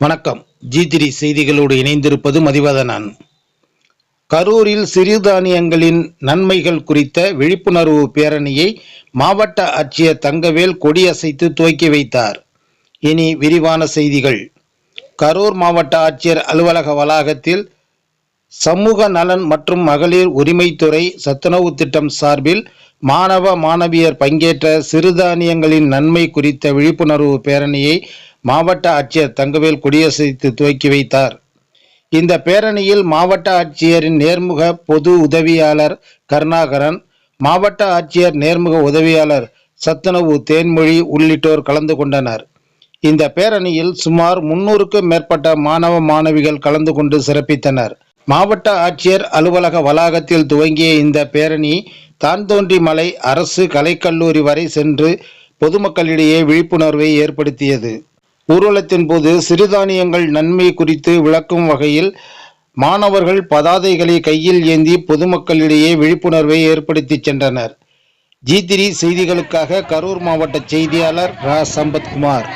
வணக்கம். ஜி செய்திகளோடு இணைந்திருப்பது மதிவதனன். கரூரில் சிறுதானியங்களின் நன்மைகள் குறித்த விழிப்புணர்வு பேரணியை மாவட்ட ஆட்சியர் தங்கவேல் கொடியசைத்து துவக்கி வைத்தார். இனி விரிவான செய்திகள். கரூர் மாவட்ட ஆட்சியர் அலுவலக வளாகத்தில் சமூக நலன் மற்றும் மகளிர் உரிமைத்துறை சத்துணவு திட்டம் சார்பில் மாணவ மாணவியர் பங்கேற்ற சிறுதானியங்களின் நன்மை குறித்த விழிப்புணர்வு பேரணியை மாவட்ட ஆட்சியர் தங்கவேல் கொடியசைத்து துவக்கி வைத்தார். இந்த பேரணியில் மாவட்ட ஆட்சியரின் நேர்முக பொது உதவியாளர் கருணாகரன் மாவட்ட ஆட்சியர் நேர்முக உதவியாளர் சத்துணவு தேன்மொழி உள்ளிட்டோர் கலந்து கொண்டனர். இந்த பேரணியில் சுமார் முன்னூறுக்கும் மேற்பட்ட மாணவ மாணவிகள் கலந்து கொண்டு சிறப்பித்தனர். மாவட்ட ஆட்சியர் அலுவலக வளாகத்தில் துவங்கிய இந்த பேரணி தான்தோன்றி மலை அரசு கலைக்கல்லூரி வரை சென்று பொதுமக்களிடையே விழிப்புணர்வை ஏற்படுத்தியது. ஊர்வலத்தின் போது சிறுதானியங்கள் நன்மை குறித்து விளக்கும் வகையில் மாணவர்கள் பதாதைகளை கையில் ஏந்தி பொதுமக்களிடையே விழிப்புணர்வை ஏற்படுத்தி சென்றனர். ஜி திரி செய்திகளுக்காக கரூர் மாவட்ட செய்தியாளர் ரா. சம்பத்குமார்.